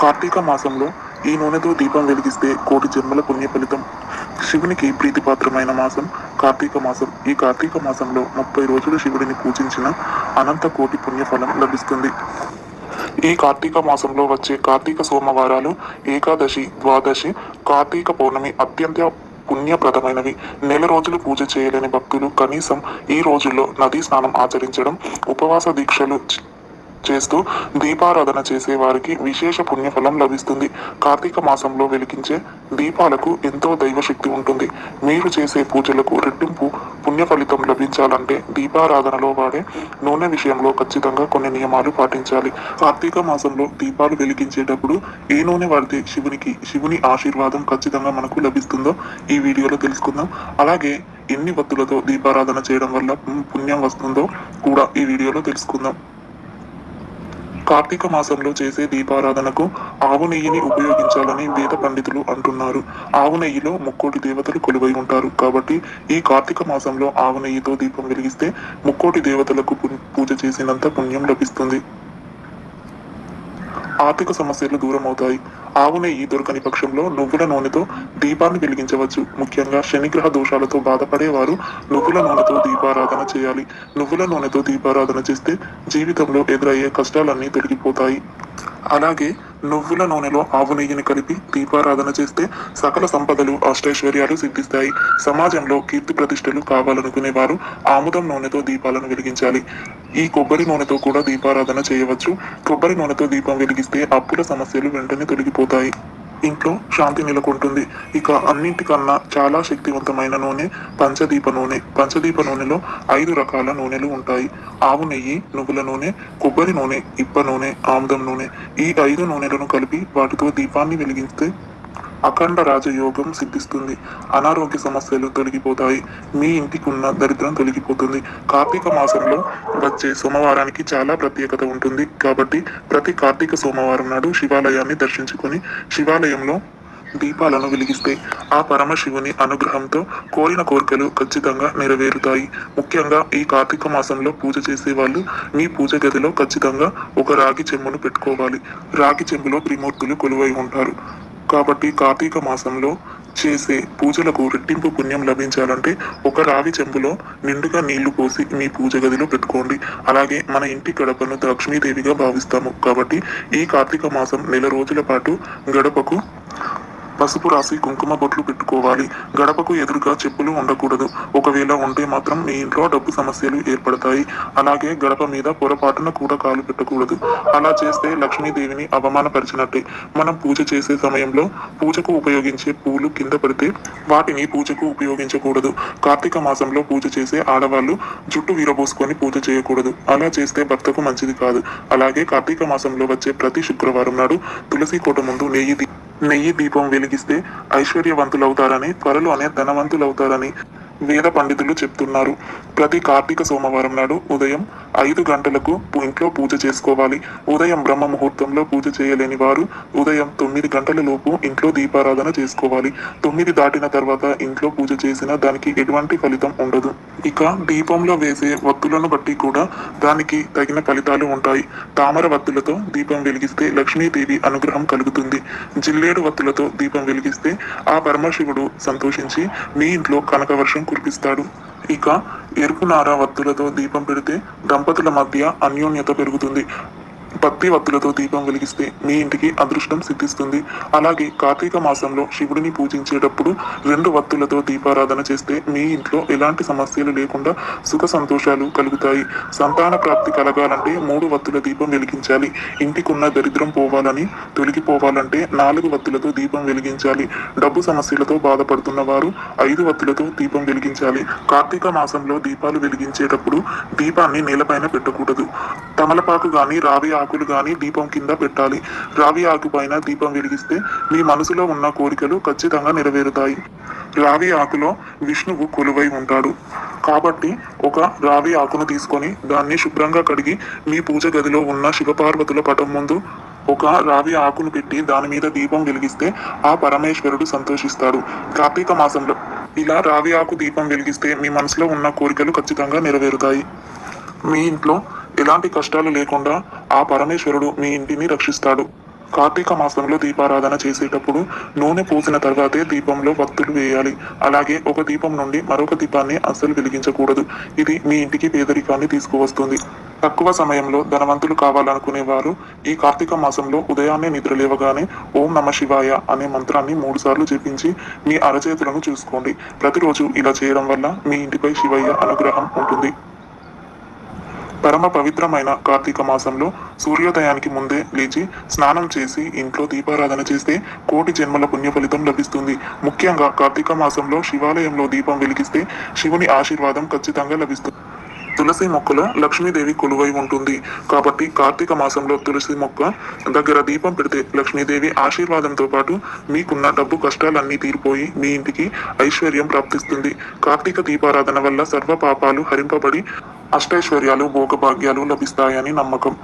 కార్తీక మాసంలో ఈ నూనెతో దీపం వెలిగిస్తే కోటి జన్మల పుణ్య ఫలితం శివునికి ప్రీతిపాత్రమైన మాసం కార్తీక మాసం. ఈ కార్తీక మాసంలో ముప్పై రోజులు శివుడిని పూజించిన అనంత కోటి పుణ్యఫలం లభిస్తుంది. ఈ కార్తీక మాసంలో వచ్చే కార్తీక సోమవారాలు ఏకాదశి ద్వాదశి కార్తీక పౌర్ణమి అత్యంత పుణ్యప్రదమైనవి. నెల రోజులు పూజ చేయలేని భక్తులు కనీసం ఈ రోజుల్లో నదీ స్నానం ఆచరించడం ఉపవాస దీక్షలు చేస్తూ దీపారాధన చేసే వారికి విశేష పుణ్యఫలం లభిస్తుంది. కార్తీక మాసంలో వెలిగించే దీపాలకు ఎంతో దైవశక్తి ఉంటుంది. మీరు చేసే పూజలకు రెట్టింపు పుణ్య ఫలితం లభించాలంటే దీపారాధనలో వాడే నూనె విషయంలో ఖచ్చితంగా కొన్ని నియమాలు పాటించాలి. కార్తీక మాసంలో దీపాలు వెలిగించేటప్పుడు ఏ నూనె వాడితే శివునికి శివుని ఆశీర్వాదం ఖచ్చితంగా మనకు లభిస్తుందో ఈ వీడియోలో తెలుసుకుందాం. అలాగే ఎన్ని వత్తులతో దీపారాధన చేయడం వల్ల పుణ్యం వస్తుందో కూడా ఈ వీడియోలో తెలుసుకుందాం. కార్తీక మాసంలో చేసే దీపారాధనకు ఆవు నెయ్యిని ఉపయోగించాలని వేద పండితులు అంటున్నారు. ఆవు నెయ్యిలో ముక్కోటి దేవతలు కొలువై ఉంటారు. కాబట్టి ఈ కార్తీక మాసంలో ఆవు నెయ్యితో దీపం వెలిగిస్తే ముక్కోటి దేవతలకు పూజ చేసినంత పుణ్యం లభిస్తుంది. ఆర్థిక సమస్యలు దూరం అవుతాయి ఆవు నెయ్యి దొరకని పక్షంలో నువ్వుల నూనెతో దీపాన్ని వెలిగించవచ్చు. ముఖ్యంగా శనిగ్రహ దోషాలతో బాధపడేవారు నువ్వుల నూనెతో దీపారాధన చేయాలి. నువ్వుల నూనెతో దీపారాధన చేస్తే జీవితంలో ఎదురయ్యే కష్టాలన్నీ తొలగిపోతాయి. అలాగే నువ్వుల నూనెలో ఆవు నెయ్యిని కలిపి దీపారాధన చేస్తే సకల సంపదలు అష్టైశ్వర్యాలు సిద్ధిస్తాయి. సమాజంలో కీర్తి ప్రతిష్టలు కావాలనుకునే వారు ఆముదం నూనెతో దీపాలను వెలిగించాలి. ఈ కొబ్బరి నూనెతో కూడా దీపారాధన చేయవచ్చు. కొబ్బరి నూనెతో దీపం వెలిగిస్తే అప్పుల సమస్యలు వెంటనే తొలగిపోతాయి. ఇంట్లో శాంతి నెలకొంటుంది. ఇక అన్నింటికన్నా చాలా శక్తివంతమైన నూనె పంచదీప నూనె. పంచదీప నూనెలో ఐదు రకాల నూనెలు ఉంటాయి. ఆవు నెయ్యి నువ్వుల నూనె కొబ్బరి నూనె ఇప్ప నూనె ఆముదం నూనె. ఈ ఐదు నూనెలను కలిపి వాటితో దీపాన్ని వెలిగిస్తే అఖండ రాజయోగం సిద్ధిస్తుంది. అనారోగ్య సమస్యలు తొలగిపోతాయి. మీ ఇంటికి ఉన్న దరిద్రం తొలగిపోతుంది. కార్తీక మాసంలో వచ్చే సోమవారానికి చాలా ప్రత్యేకత ఉంటుంది. కాబట్టి ప్రతి కార్తీక సోమవారం నాడు శివాలయాన్ని దర్శించుకొని శివాలయంలో దీపాలను వెలిగిస్తే ఆ పరమశివుని అనుగ్రహంతో కోరిన కోరికలు ఖచ్చితంగా నెరవేరుతాయి. ముఖ్యంగా ఈ కార్తీక మాసంలో పూజ చేసే వాళ్ళు మీ పూజ గదిలో ఖచ్చితంగా ఒక రాగి చెంబును పెట్టుకోవాలి. రాగి చెంబులో త్రిమూర్తులు కొలువై ఉంటారు. కాబట్టి కార్తీక మాసంలో చేసే పూజలకు రెట్టింపు పుణ్యం లభించాలంటే ఒక రావి చెంబులో నిండుగా నీళ్ళు పోసి మీ పూజ గదిలో పెట్టుకోండి. అలాగే మన ఇంటి గడపను లక్ష్మీదేవిగా భావిస్తాము. కాబట్టి ఈ కార్తీక మాసం నెల రోజుల పాటు గడపకు పసుపు రాసి కుంకుమ బొట్లు పెట్టుకోవాలి. గడపకు ఎదురుగా చెప్పులు ఉండకూడదు. ఒకవేళ ఉంటే మాత్రం మీ ఇంట్లో డబ్బు సమస్యలు ఏర్పడతాయి. అలాగే గడప మీద పొరపాటున కూడా కాలు పెట్టకూడదు. అలా చేస్తే లక్ష్మీదేవిని అవమానపరిచినట్టే. మనం పూజ చేసే సమయంలో పూజకు ఉపయోగించే పూలు కింద పడితే వాటిని పూజకు ఉపయోగించకూడదు. కార్తీక మాసంలో పూజ చేసే ఆడవాళ్ళు జుట్టు విరబోసుకొని పూజ చేయకూడదు. అలా చేస్తే భర్తకు మంచిది కాదు. అలాగే కార్తీక మాసంలో వచ్చే ప్రతి శుక్రవారం నాడు తులసి కోట ముందు నెయ్యి నెయ్యి దీపం వెలిగిస్తే ఐశ్వర్యవంతులవుతారని త్వరలోనే ధనవంతులవుతారని వేద పండితులు చెప్తున్నారు. ప్రతి కార్తీక సోమవారం నాడు ఉదయం ఐదు గంటలకు ఇంట్లో పూజ చేసుకోవాలి. ఉదయం బ్రహ్మ ముహూర్తంలో పూజ చేయలేని వారు ఉదయం తొమ్మిది గంటల లోపు ఇంట్లో దీపారాధన చేసుకోవాలి. తొమ్మిది దాటిన తర్వాత ఇంట్లో పూజ చేసినా దానికి ఎటువంటి ఫలితం ఉండదు. ఇక దీపంలో వేసే వత్తులను బట్టి కూడా దానికి తగిన ఫలితాలు ఉంటాయి. తామర వత్తులతో దీపం వెలిగిస్తే లక్ష్మీదేవి అనుగ్రహం కలుగుతుంది. జిల్లేడు వత్తులతో దీపం వెలిగిస్తే ఆ పరమశివుడు సంతోషించి మీ ఇంట్లో కనకవర్షం కురిపిస్తాడు ఇక ఎరుపు నార వత్తులతో దీపం పెడితే దంపతుల మధ్య అన్యోన్యత పెరుగుతుంది. పత్తి వత్తులతో దీపం వెలిగిస్తే మీ ఇంటికి అదృష్టం సిద్ధిస్తుంది. అలాగే కార్తీక మాసంలో శివుడిని పూజించేటప్పుడు రెండు వత్తులతో దీపారాధన చేస్తే మీ ఇంట్లో ఎలాంటి సమస్యలు లేకుండా సుఖ సంతోషాలు కలుగుతాయి. సంతాన ప్రాప్తి కలగాలంటే మూడు వత్తుల దీపం వెలిగించాలి. ఇంటికున్న దరిద్రం పోవాలని తొలగిపోవాలంటే నాలుగు వత్తులతో దీపం వెలిగించాలి. డబ్బు సమస్యలతో బాధపడుతున్న వారు ఐదు వత్తులతో దీపం వెలిగించాలి. కార్తీక మాసంలో దీపాలు వెలిగించేటప్పుడు దీపాన్ని నేలపైన పెట్టకూడదు. తమలపాకు గాని రావి ఆకులు కానీ దీపం కింద పెట్టాలి. రావి ఆకు పైన దీపం వెలిగిస్తే మీ మనసులో ఉన్న కోరికలు ఖచ్చితంగా నెరవేరుతాయి. రావి ఆకులో విష్ణువు కొలువై ఉంటాడు. కాబట్టి ఒక రావి ఆకును తీసుకొని దాన్ని శుభ్రంగా కడిగి మీ పూజ గదిలో ఉన్న శివపార్వతుల పటం ముందు ఒక రావి ఆకును పెట్టి దాని మీద దీపం వెలిగిస్తే ఆ పరమేశ్వరుడు సంతోషిస్తాడు. కార్తీక మాసంలో ఇలా రావి ఆకు దీపం వెలిగిస్తే మీ మనసులో ఉన్న కోరికలు ఖచ్చితంగా నెరవేరుతాయి. మీ ఇంట్లో ఎలాంటి కష్టాలు లేకుండా ఆ పరమేశ్వరుడు మీ ఇంటిని రక్షిస్తాడు. కార్తీక మాసంలో దీపారాధన చేసేటప్పుడు నూనె పోసిన తర్వాతే దీపంలో వత్తులు వేయాలి. అలాగే ఒక దీపం నుండి మరొక దీపాన్ని అస్సలు వెలిగించకూడదు. ఇది మీ ఇంటికి పేదరికాన్ని తీసుకువస్తుంది. తక్కువ సమయంలో ధనవంతులు కావాలనుకునే వారు ఈ కార్తీక మాసంలో ఉదయాన్నే నిద్రలేవగానే ఓం నమ శివాయ అనే మంత్రాన్ని మూడు సార్లు జపించి మీ అరచేతులను చూసుకోండి. ప్రతిరోజు ఇలా చేయడం వల్ల మీ ఇంటిపై శివయ్య అనుగ్రహం ఉంటుంది. పరమ పవిత్రమైన కార్తీక మాసంలో సూర్యోదయానికి ముందే లేచి స్నానం చేసి ఇంట్లో దీపారాధన చేస్తే కోటి జన్మల పుణ్య ఫలితం లభిస్తుంది. ముఖ్యంగా కార్తీక మాసంలో శివాలయంలో దీపం వెలిగిస్తే శివుని ఆశీర్వాదం ఖచ్చితంగా లభిస్తుంది. తులసి మొక్కలో లక్ష్మీదేవి కొలువై ఉంటుంది. కాబట్టి కార్తీక మాసంలో తులసి మొక్క దగ్గర దీపం పెడితే లక్ష్మీదేవి ఆశీర్వాదంతో పాటు మీకున్న డబ్బు కష్టాలన్నీ తీరిపోయి మీ ఇంటికి ఐశ్వర్యం ప్రాప్తిస్తుంది. కార్తీక దీపారాధన వల్ల సర్వ పాపాలు హరింపబడి అష్టైశ్వర్యాలు భోగభాగ్యాలు లభిస్తాయని నమ్మకం.